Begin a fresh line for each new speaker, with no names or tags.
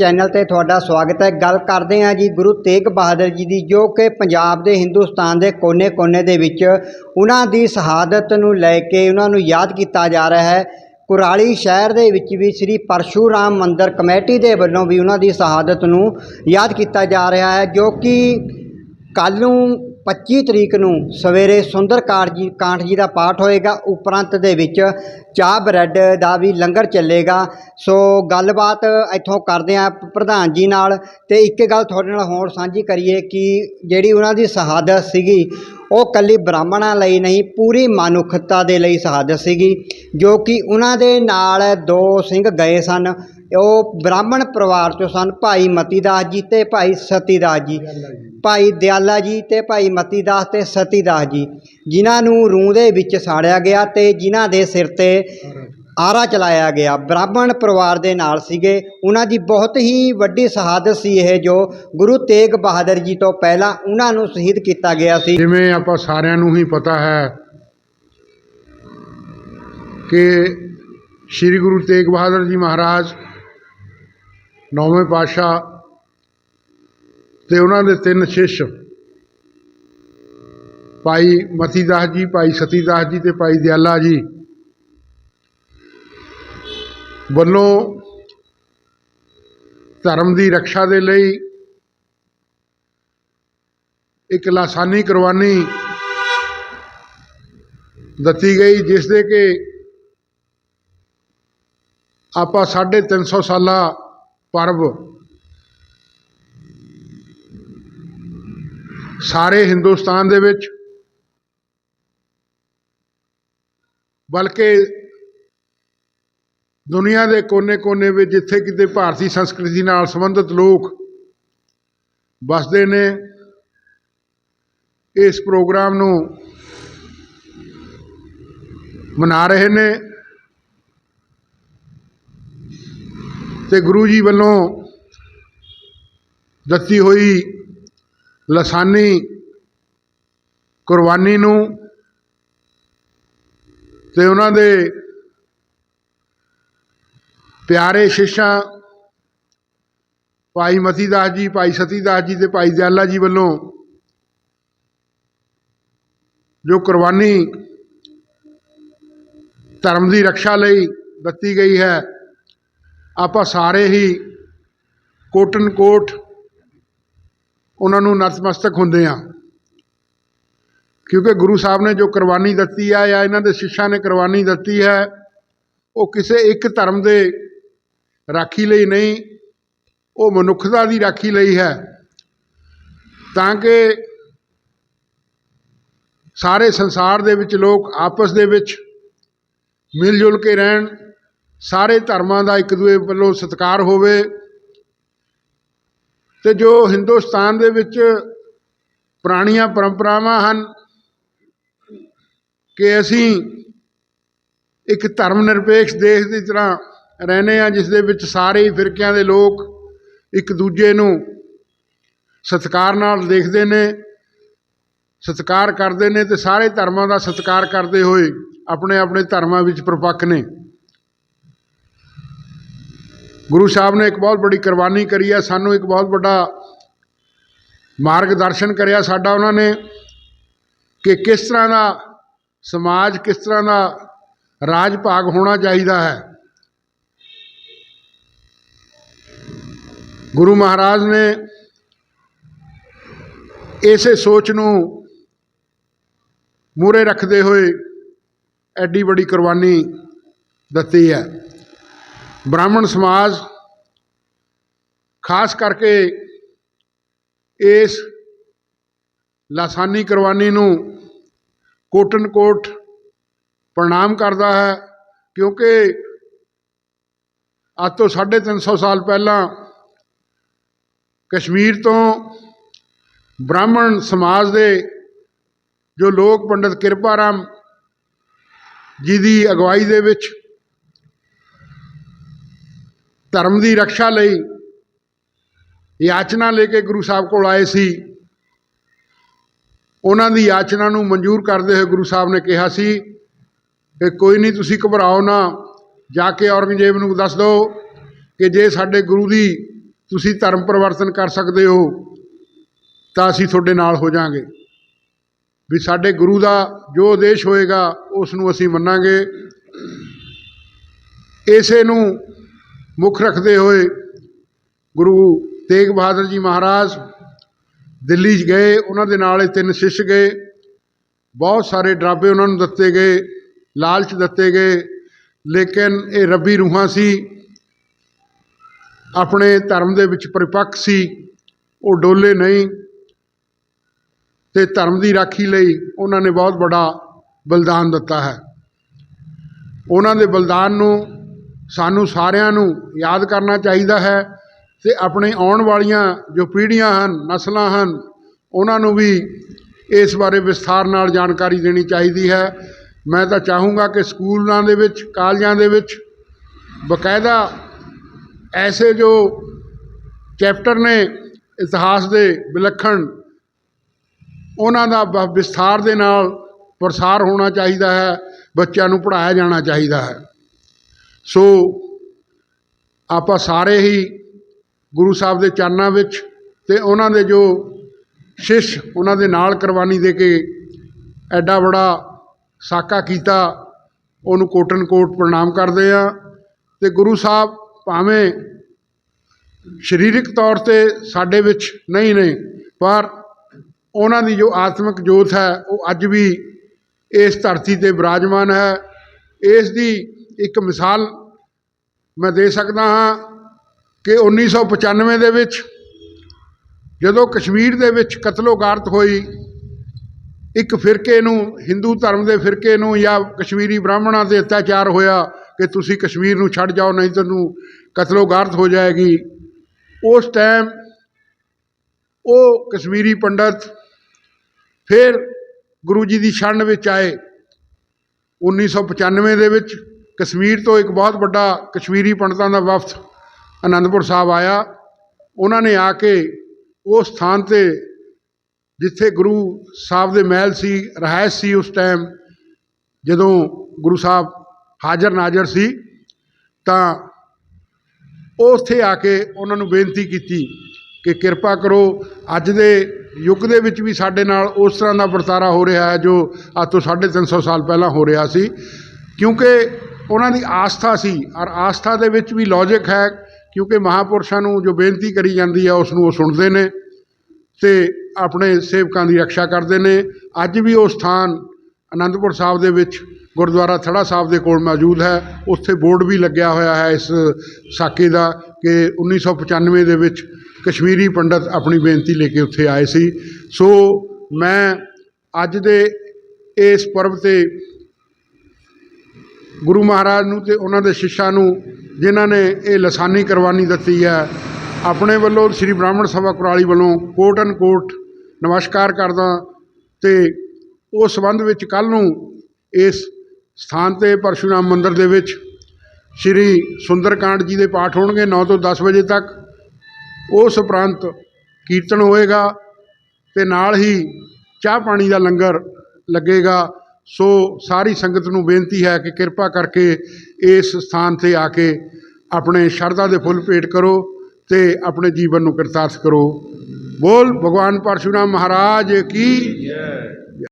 Channel ਤੇ ਤੁਹਾਡਾ ਸਵਾਗਤ ਹੈ। ਗੱਲ ਕਰਦੇ ਹਾਂ ਜੀ ਗੁਰੂ ਤੇਗ ਬਹਾਦਰ ਜੀ ਦੀ, ਜੋ ਕਿ ਪੰਜਾਬ ਦੇ ਹਿੰਦੁਸਤਾਨ ਦੇ ਕੋਨੇ-ਕੋਨੇ ਦੇ ਵਿੱਚ ਉਹਨਾਂ ਦੀ ਸ਼ਹਾਦਤ ਨੂੰ ਲੈ ਕੇ ਉਹਨਾਂ ਨੂੰ ਯਾਦ ਕੀਤਾ ਜਾ ਰਿਹਾ ਹੈ। ਕੁਰਾਲੀ ਸ਼ਹਿਰ ਦੇ ਵਿੱਚ ਵੀ ਸ੍ਰੀ ਪਰਸ਼ੂਰਾਮ ਮੰਦਿਰ ਕਮੇਟੀ ਦੇ ਵੱਲੋਂ ਵੀ ਉਹਨਾਂ ਦੀ ਸ਼ਹਾਦਤ ਨੂੰ ਯਾਦ ਕੀਤਾ ਜਾ ਰਿਹਾ ਹੈ, ਜੋ ਕਿ ਕੱਲ੍ਹ ਨੂੰ 25 ਤਰੀਕ ਨੂੰ ਸਵੇਰੇ ਸੁੰਦਰ ਕਾਂਟ ਜੀ, ਕਾਂਠ ਜੀ ਦਾ ਪਾਠ ਹੋਏਗਾ। ਉਪਰੰਤ ਦੇ ਵਿੱਚ ਚਾਹ ਬ੍ਰੈਡ ਦਾ ਵੀ ਲੰਗਰ ਚੱਲੇਗਾ। ਸੋ ਗੱਲਬਾਤ ਇੱਥੋਂ ਕਰਦੇ ਆ ਪ੍ਰਧਾਨ ਜੀ ਨਾਲ ਤੇ ਇੱਕ ਗੱਲ ਤੁਹਾਡੇ ਨਾਲ ਹੋਰ ਸਾਂਝੀ ਕਰੀਏ ਕਿ ਜਿਹੜੀ ਉਹਨਾਂ ਦੀ ਸ਼ਹਾਦਤ ਸੀਗੀ, ਉਹ ਕੱਲੀ ਬ੍ਰਾਹਮਣਾਂ ਲਈ ਨਹੀਂ, ਪੂਰੀ ਮਨੁੱਖਤਾ ਦੇ ਲਈ ਸ਼ਹਾਦਤ ਸੀਗੀ, ਜੋ ਕਿ ਉਹਨਾਂ ਦੇ ਨਾਲ ਦੋ ਸਿੰਘ ਗਏ ਸਨ। ਉਹ ਬ੍ਰਾਹਮਣ ਪਰਿਵਾਰ ਚੋਂ ਸਨ, ਭਾਈ ਮਤੀ ਦਾਸ ਜੀ ਅਤੇ ਭਾਈ ਸਤੀ ਦਾਸ ਜੀ। ਭਾਈ ਦਿਆਲਾ ਜੀ ਅਤੇ ਭਾਈ ਮਤੀ ਦਾਸ ਅਤੇ ਸਤੀ ਦਾਸ ਜੀ, ਜਿਨ੍ਹਾਂ ਨੂੰ ਰੂਹ ਦੇ ਵਿੱਚ ਸਾੜਿਆ ਗਿਆ ਅਤੇ ਜਿਨ੍ਹਾਂ ਦੇ ਸਿਰ ਤੇ ਆਰਾ ਚਲਾਇਆ ਗਿਆ। ਬ੍ਰਾਹਮਣ ਪਰਿਵਾਰ ਦੇ ਨਾਲ ਸੀਗੇ। ਉਹਨਾਂ ਦੀ ਬਹੁਤ ਹੀ ਵੱਡੀ ਸ਼ਹਾਦਤ ਸੀ ਇਹ, ਜੋ ਗੁਰੂ ਤੇਗ ਬਹਾਦਰ ਜੀ ਤੋਂ ਪਹਿਲਾਂ ਉਹਨਾਂ ਨੂੰ ਸ਼ਹੀਦ ਕੀਤਾ ਗਿਆ ਸੀ।
ਜਿਵੇਂ ਆਪਾਂ ਸਾਰਿਆਂ ਨੂੰ ਹੀ ਪਤਾ ਹੈ ਕਿ ਸ੍ਰੀ ਗੁਰੂ ਤੇਗ ਬਹਾਦਰ ਜੀ ਮਹਾਰਾਜ ਨੌਵੇਂ ਪਾਤਸ਼ਾਹ ਤੇ ਉਹਨਾਂ ਦੇ ਤਿੰਨ ਸ਼ਿਸ਼। ਭਾਈ ਮਤੀਦਾਸ ਜੀ, ਭਾਈ ਸਤੀਦਾਸ ਜੀ ਤੇ ਭਾਈ ਦਿਆਲਾ ਜੀ ਵੱਲੋਂ ਧਰਮ ਦੀ ਰੱਖਿਆ ਦੇ ਲਈ ਇੱਕ ਲਾਸਾਨੀ ਕੁਰਬਾਨੀ ਦਿੱਤੀ ਗਈ, ਜਿਸ ਦੇ ਕਿ ਆਪਾਂ 350 ਸਾਲਾ ਪਰਬ। ਸਾਰੇ ਹਿੰਦੁਸਤਾਨ ਦੇ ਵਿੱਚ, ਬਲਕਿ ਦੁਨੀਆ ਦੇ ਕੋਨੇ-ਕੋਨੇ ਵਿੱਚ ਜਿੱਥੇ ਕਿਤੇ ਭਾਰਤੀ ਸੰਸਕ੍ਰਿਤੀ ਨਾਲ ਸੰਬੰਧਿਤ ਲੋਕ ਵਸਦੇ ਨੇ, ਇਸ ਪ੍ਰੋਗਰਾਮ ਨੂੰ ਮਨਾ ਰਹੇ ਨੇ। ਤੇ ਗੁਰੂ ਜੀ ਵੱਲੋਂ ਦਿੱਤੀ ਹੋਈ ਲਸਾਨੀ ਕੁਰਬਾਨੀ ਨੂੰ ਤੇ ਉਹਨਾਂ ਦੇ ਪਿਆਰੇ ਸ਼ਿਸ਼ਾਂ ਭਾਈ ਮਤੀਦਾਸ ਜੀ, ਭਾਈ ਸਤੀਦਾਸ ਜੀ ਤੇ ਭਾਈ ਦਿਆਲਾ ਜੀ ਵੱਲੋਂ ਜੋ ਕੁਰਬਾਨੀ ਧਰਮ ਦੀ ਰੱਖਿਆ ਲਈ ਦਿੱਤੀ ਗਈ ਹੈ ਆਪਾਂ ਸਾਰੇ ਹੀ ਕੋਟਨ ਕੋਟ ਉਹਨਾਂ ਨੂੰ ਨਤਮਸਤਕ ਹੁੰਦੇ ਆ ਕਿਉਂਕਿ ਗੁਰੂ ਸਾਹਿਬ ਨੇ ਜੋ ਕੁਰਬਾਨੀ ਦਿੱਤੀ ਹੈ ਜਾਂ ਇਹਨਾਂ ਦੇ ਸਿੱਖਾਂ ਨੇ ਕੁਰਬਾਨੀ ਦਿੱਤੀ ਹੈ, ਉਹ ਕਿਸੇ ਇੱਕ ਧਰਮ ਦੇ ਰਾਖੀ ਲਈ ਨਹੀਂ, ਉਹ ਮਨੁੱਖਤਾ ਦੀ ਰਾਖੀ ਲਈ ਹੈ। ਤਾਂ ਕਿ ਸਾਰੇ ਸੰਸਾਰ ਦੇ ਵਿੱਚ ਲੋਕ ਆਪਸ ਦੇ ਵਿੱਚ ਮਿਲ ਜੁਲ ਕੇ ਰਹਿਣ ਸਾਰੇ ਧਰਮਾਂ ਦਾ ਇੱਕ ਦੂਏ ਵੱਲੋਂ ਸਤਿਕਾਰ ਹੋਵੇ ਤੇ ਜੋ ਹਿੰਦੁਸਤਾਨ ਦੇ ਵਿੱਚ ਪੁਰਾਣੀਆਂ ਪਰੰਪਰਾਵਾਂ ਹਨ ਕਿ ਅਸੀਂ ਇੱਕ ਧਰਮ ਨਿਰਪੇਖ ਦੇਸ਼ ਦੀ ਤਰ੍ਹਾਂ ਰਹਿੰਦੇ ਆ ਜਿਸ ਦੇ ਵਿੱਚ ਸਾਰੇ ਹੀ ਫਿਰਕਿਆਂ ਦੇ ਲੋਕ ਇੱਕ ਦੂਜੇ ਨੂੰ ਸਤਿਕਾਰ ਨਾਲ ਦੇਖਦੇ ਨੇ, ਸਤਿਕਾਰ ਕਰਦੇ ਨੇ ਤੇ ਸਾਰੇ ਧਰਮਾਂ ਦਾ ਸਤਿਕਾਰ ਕਰਦੇ ਹੋਏ ਆਪਣੇ ਆਪਣੇ ਧਰਮਾਂ ਵਿੱਚ ਪ੍ਰਪੱਖ ਨੇ। ਗੁਰੂ ਸਾਹਿਬ ਨੇ ਇੱਕ ਬਹੁਤ ਵੱਡੀ ਕੁਰਬਾਨੀ ਕਰੀ ਹੈ, ਸਾਨੂੰ ਇੱਕ ਬਹੁਤ ਵੱਡਾ ਮਾਰਗਦਰਸ਼ਨ ਕਰਿਆ ਸਾਡਾ ਉਹਨਾਂ ਨੇ ਕਿ ਕਿਸ ਤਰ੍ਹਾਂ ਦਾ ਸਮਾਜ, ਕਿਸ ਤਰ੍ਹਾਂ ਦਾ ਰਾਜ ਭਾਗ ਹੋਣਾ ਚਾਹੀਦਾ ਹੈ। ਗੁਰੂ ਮਹਾਰਾਜ ਨੇ ਇਸੇ ਸੋਚ ਨੂੰ ਮੂਰੇ ਰੱਖਦੇ ਹੋਏ ਐਡੀ ਵੱਡੀ ਕੁਰਬਾਨੀ ਦਿੱਤੀ ਹੈ। ਬ੍ਰਾਹਮਣ ਸਮਾਜ, ਖਾਸ ਕਰਕੇ ਇਸ ਲਾਸਾਨੀ ਕੁਰਬਾਨੀ ਨੂੰ ਕੋਟਨ ਕੋਟ ਪ੍ਰਣਾਮ ਕਰਦਾ ਹੈ, ਕਿਉਂਕਿ ਅੱਜ ਤੋਂ 350 ਸਾਲ ਪਹਿਲਾਂ ਕਸ਼ਮੀਰ ਤੋਂ ਬ੍ਰਾਹਮਣ ਸਮਾਜ ਦੇ ਜੋ ਲੋਕ ਪੰਡਤ ਕਿਰਪਾ ਰਾਮ ਜੀ ਦੀ ਅਗਵਾਈ ਦੇ ਵਿੱਚ ਧਰਮ ਦੀ ਰੱਖਿਆ ਲਈ ਯਾਚਨਾ ਲੈ ਕੇ ਗੁਰੂ ਸਾਹਿਬ ਕੋਲ ਆਏ ਸੀ। ਉਹਨਾਂ ਦੀ ਯਾਚਨਾ ਨੂੰ ਮਨਜ਼ੂਰ ਕਰਦੇ ਹੋਏ ਗੁਰੂ ਸਾਹਿਬ ਨੇ ਕਿਹਾ ਸੀ ਕਿ ਕੋਈ ਨਹੀਂ ਤੁਸੀਂ ਘਬਰਾਓ ਨਾ, ਜਾ ਕੇ ਔਰੰਗਜ਼ੇਬ ਨੂੰ ਦੱਸ ਦਿਓ ਕਿ ਜੇ ਸਾਡੇ ਗੁਰੂ ਦੀ ਤੁਸੀਂ ਧਰਮ ਪਰਿਵਰਤਨ ਕਰ ਸਕਦੇ ਹੋ, ਤਾਂ ਅਸੀਂ ਤੁਹਾਡੇ ਨਾਲ ਹੋ ਜਾਾਂਗੇ। ਵੀ ਸਾਡੇ ਗੁਰੂ ਦਾ ਜੋ ਉਦੇਸ਼ ਹੋਏਗਾ, ਉਸ ਨੂੰ ਅਸੀਂ ਮੰਨਾਂਗੇ। ਇਸੇ ਨੂੰ ਮੁੱਖ ਰੱਖਦੇ ਹੋਏ ਗੁਰੂ ਤੇਗ ਬਹਾਦਰ ਜੀ ਮਹਾਰਾਜ ਦਿੱਲੀ 'ਚ ਗਏ, ਉਹਨਾਂ ਦੇ ਨਾਲ ਇਹ ਤਿੰਨ ਸ਼ਿਸ਼ ਗਏ, ਬਹੁਤ ਸਾਰੇ ਡਰਾਬੇ ਉਹਨਾਂ ਨੂੰ ਦਿੱਤੇ ਗਏ, ਲਾਲਚ ਦਿੱਤੇ ਗਏ, ਲੇਕਿਨ ਇਹ ਰੱਬੀ ਰੂਹਾਂ ਸੀ, ਆਪਣੇ ਧਰਮ ਦੇ ਵਿੱਚ ਪਰਿਪੱਕ ਸੀ, ਉਹ ਡੋਲੇ ਨਹੀਂ ਤੇ ਧਰਮ ਦੀ ਰਾਖੀ ਲਈ ਉਹਨਾਂ ਨੇ ਬਹੁਤ ਵੱਡਾ ਬਲਿਦਾਨ ਦਿੱਤਾ ਹੈ। ਉਹਨਾਂ ਦੇ ਬਲਿਦਾਨ ਨੂੰ ਸਾਨੂੰ ਸਾਰਿਆਂ ਨੂੰ ਯਾਦ ਕਰਨਾ ਚਾਹੀਦਾ ਹੈ ਅਤੇ ਆਪਣੇ ਆਉਣ ਵਾਲੀਆਂ ਜੋ ਪੀੜ੍ਹੀਆਂ ਹਨ, ਨਸਲਾਂ ਹਨ, ਉਹਨਾਂ ਨੂੰ ਵੀ ਇਸ ਬਾਰੇ ਵਿਸਥਾਰ ਨਾਲ ਜਾਣਕਾਰੀ ਦੇਣੀ ਚਾਹੀਦੀ ਹੈ। ਮੈਂ ਤਾਂ ਚਾਹੂੰਗਾ ਕਿ ਸਕੂਲਾਂ ਦੇ ਵਿੱਚ, ਕਾਲਜਾਂ ਦੇ ਵਿੱਚ ਬਕਾਇਦਾ ਐਸੇ ਜੋ ਚੈਪਟਰ ਨੇ ਇਤਿਹਾਸ ਦੇ ਵਿਲੱਖਣ, ਉਹਨਾਂ ਦਾ ਬ- ਵਿਸਥਾਰ ਦੇ ਨਾਲ ਪ੍ਰਸਾਰ ਹੋਣਾ ਚਾਹੀਦਾ ਹੈ, ਬੱਚਿਆਂ ਨੂੰ ਪੜ੍ਹਾਇਆ ਜਾਣਾ ਚਾਹੀਦਾ ਹੈ। ਸੋ ਆਪਾਂ ਸਾਰੇ ਹੀ ਗੁਰੂ ਸਾਹਿਬ ਦੇ ਚਰਨਾਂ ਵਿੱਚ ਤੇ ਉਹਨਾਂ ਦੇ ਜੋ ਸ਼ਿਸ਼ ਉਹਨਾਂ ਦੇ ਨਾਲ ਕੁਰਬਾਨੀ ਦੇ ਕੇ ਐਡਾ ਬੜਾ ਸਾਕਾ ਕੀਤਾ, ਉਹਨੂੰ ਕੋਟਨ ਕੋਟ ਪ੍ਰਣਾਮ ਕਰਦੇ ਆ ਤੇ ਗੁਰੂ ਸਾਹਿਬ ਭਾਵੇਂ ਸਰੀਰਕ ਤੌਰ ਤੇ ਸਾਡੇ ਵਿੱਚ ਨਹੀਂ ਨੇ, ਪਰ ਉਹਨਾਂ ਦੀ ਜੋ ਆਤਮਿਕ ਜੋਤ ਹੈ, ਉਹ ਅੱਜ ਵੀ ਇਸ ਧਰਤੀ ਤੇ ਵਿਰਾਜਮਾਨ ਹੈ। ਇਸ ਦੀ ਇੱਕ ਮਿਸਾਲ ਮੈਂ ਦੇ ਸਕਦਾ ਹਾਂ ਕਿ 1995 ਦੇ ਵਿੱਚ, ਜਦੋਂ ਕਸ਼ਮੀਰ ਦੇ ਵਿੱਚ ਕਤਲੋਗਾਰਤ ਹੋਈ, ਇੱਕ ਫਿਰਕੇ ਨੂੰ, ਹਿੰਦੂ ਧਰਮ ਦੇ ਫਿਰਕੇ ਨੂੰ ਜਾਂ ਕਸ਼ਮੀਰੀ ਬ੍ਰਾਹਮਣਾਂ ਤੇ ਅਤਿਆਚਾਰ ਹੋਇਆ ਕਿ ਤੁਸੀਂ ਕਸ਼ਮੀਰ ਨੂੰ ਛੱਡ ਜਾਓ, ਨਹੀਂ ਤੁਹਾਨੂੰ ਕਤਲੋ ਗਾਰਤ ਹੋ ਜਾਏਗੀ। ਉਸ ਟਾਈਮ ਉਹ ਕਸ਼ਮੀਰੀ ਪੰਡਤ ਫਿਰ ਗੁਰੂ ਜੀ ਦੀ ਸ਼ਰਨ ਵਿੱਚ ਆਏ 1995 ਦੇ ਵਿੱਚ। ਕਸ਼ਮੀਰ ਤੋਂ ਇੱਕ ਬਹੁਤ ਵੱਡਾ ਕਸ਼ਮੀਰੀ ਪੰਡਤਾਂ ਦਾ ਵਫਦ ਅਨੰਦਪੁਰ ਸਾਹਿਬ ਆਇਆ। ਉਹਨਾਂ ਨੇ ਆ ਕੇ ਉਸ ਸਥਾਨ ਤੇ ਜਿੱਥੇ ਗੁਰੂ ਸਾਹਿਬ ਦੇ ਮਹਿਲ ਸੀ, ਰਿਹਾਇਸ਼ ਸੀ ਉਸ ਟਾਈਮ ਜਦੋਂ ਗੁਰੂ ਸਾਹਿਬ ਹਾਜ਼ਰ ਨਾਜ਼ਰ ਸੀ, ਤਾਂ ਉਹ ਉੱਥੇ ਆ ਕੇ ਉਹਨਾਂ ਨੂੰ ਬੇਨਤੀ ਕੀਤੀ ਕਿ ਕਿਰਪਾ ਕਰੋ, ਅੱਜ ਦੇ ਯੁੱਗ ਦੇ ਵਿੱਚ ਵੀ ਸਾਡੇ ਨਾਲ ਉਸ ਤਰ੍ਹਾਂ ਦਾ ਵਰਤਾਰਾ ਹੋ ਰਿਹਾ ਹੈ ਜੋ ਅੱਜ ਤੋਂ 350 ਸਾਲ ਪਹਿਲਾਂ ਹੋ ਰਿਹਾ ਸੀ। ਕਿਉਂਕਿ ਉਹਨਾਂ ਦੀ ਆਸਥਾ ਸੀ ਔਰ ਆਸਥਾ ਦੇ ਵਿੱਚ ਵੀ ਲੌਜਿਕ ਹੈ ਕਿਉਂਕਿ ਮਹਾਪੁਰਸ਼ਾਂ ਨੂੰ ਜੋ ਬੇਨਤੀ ਕਰੀ ਜਾਂਦੀ ਹੈ ਉਸ ਨੂੰ ਉਹ ਸੁਣਦੇ ਨੇ ਤੇ ਆਪਣੇ ਸੇਵਕਾਂ ਦੀ ਰੱਖਿਆ ਕਰਦੇ ਨੇ। ਅੱਜ ਵੀ ਉਹ ਸਥਾਨ ਆਨੰਦਪੁਰ ਸਾਹਿਬ ਦੇ ਵਿੱਚ, ਗੁਰਦੁਆਰਾ ਥੜਾ ਸਾਹਿਬ ਦੇ ਕੋਲ ਮੌਜੂਦ ਹੈ। ਉੱਥੇ ਬੋਰਡ ਵੀ ਲੱਗਿਆ ਹੋਇਆ ਹੈ ਇਸ ਸਾਕੇ ਦਾ ਕਿ 1995 ਦੇ ਵਿੱਚ ਕਸ਼ਮੀਰੀ ਪੰਡਤ ਆਪਣੀ ਬੇਨਤੀ ਲੈ ਕੇ ਉੱਥੇ ਆਏ ਸੀ। ਸੋ ਮੈਂ ਅੱਜ ਦੇ ਇਸ ਪਰਬ ਤੇ ਗੁਰੂ ਮਹਾਰਾਜ ਨੂੰ ਤੇ ਉਹਨਾਂ ਦੇ ਸਿੱਸ਼ਾਂ ਨੂੰ ਜਿਨ੍ਹਾਂ ਨੇ ਇਹ ਲਸਾਨੀ ਕੁਰਬਾਨੀ ਦਿੱਤੀ ਹੈ, ਆਪਣੇ ਵੱਲੋਂ ਸ੍ਰੀ ਬ੍ਰਾਹਮਣ ਸਭਾ ਕੁਰਾਲੀ ਵੱਲੋਂ ਕੋਟ ਐਨ ਕੋਟ ਨਮਸਕਾਰ ਕਰਦਾ ਤੇ ਉਸ ਸੰਬੰਧ ਵਿੱਚ ਕੱਲ ਨੂੰ ਇਸ ਸਥਾਨ ਤੇ ਪਰਸ਼ੂਰਾਮ ਮੰਦਿਰ ਦੇ ਵਿੱਚ ਸ੍ਰੀ ਸੁੰਦਰਕਾਂਡ ਜੀ ਦੇ ਪਾਠ ਹੋਣਗੇ 9 ਤੋਂ 10 ਵਜੇ ਤੱਕ। ਉਸ ਉਪਰੰਤ ਕੀਰਤਨ ਹੋਏਗਾ ਤੇ ਨਾਲ ਹੀ ਚਾਹ ਪਾਣੀ ਦਾ ਲੰਗਰ ਲੱਗੇਗਾ। ਸੋ ਸਾਰੀ ਸੰਗਤ ਨੂੰ ਬੇਨਤੀ ਹੈ ਕਿ ਕਿਰਪਾ ਕਰਕੇ ਇਸ ਸਥਾਨ ਤੇ ਆ ਕੇ ਆਪਣੇ ਸ਼ਰਧਾ ਦੇ ਫੁੱਲ ਭੇਟ ਕਰੋ ਤੇ ਆਪਣੇ ਜੀਵਨ ਨੂੰ ਕਿਰਤਾਰਥ ਕਰੋ। ਬੋਲ ਭਗਵਾਨ ਪਰਸ਼ੂਰਾਮ ਮਹਾਰਾਜ ਕੀ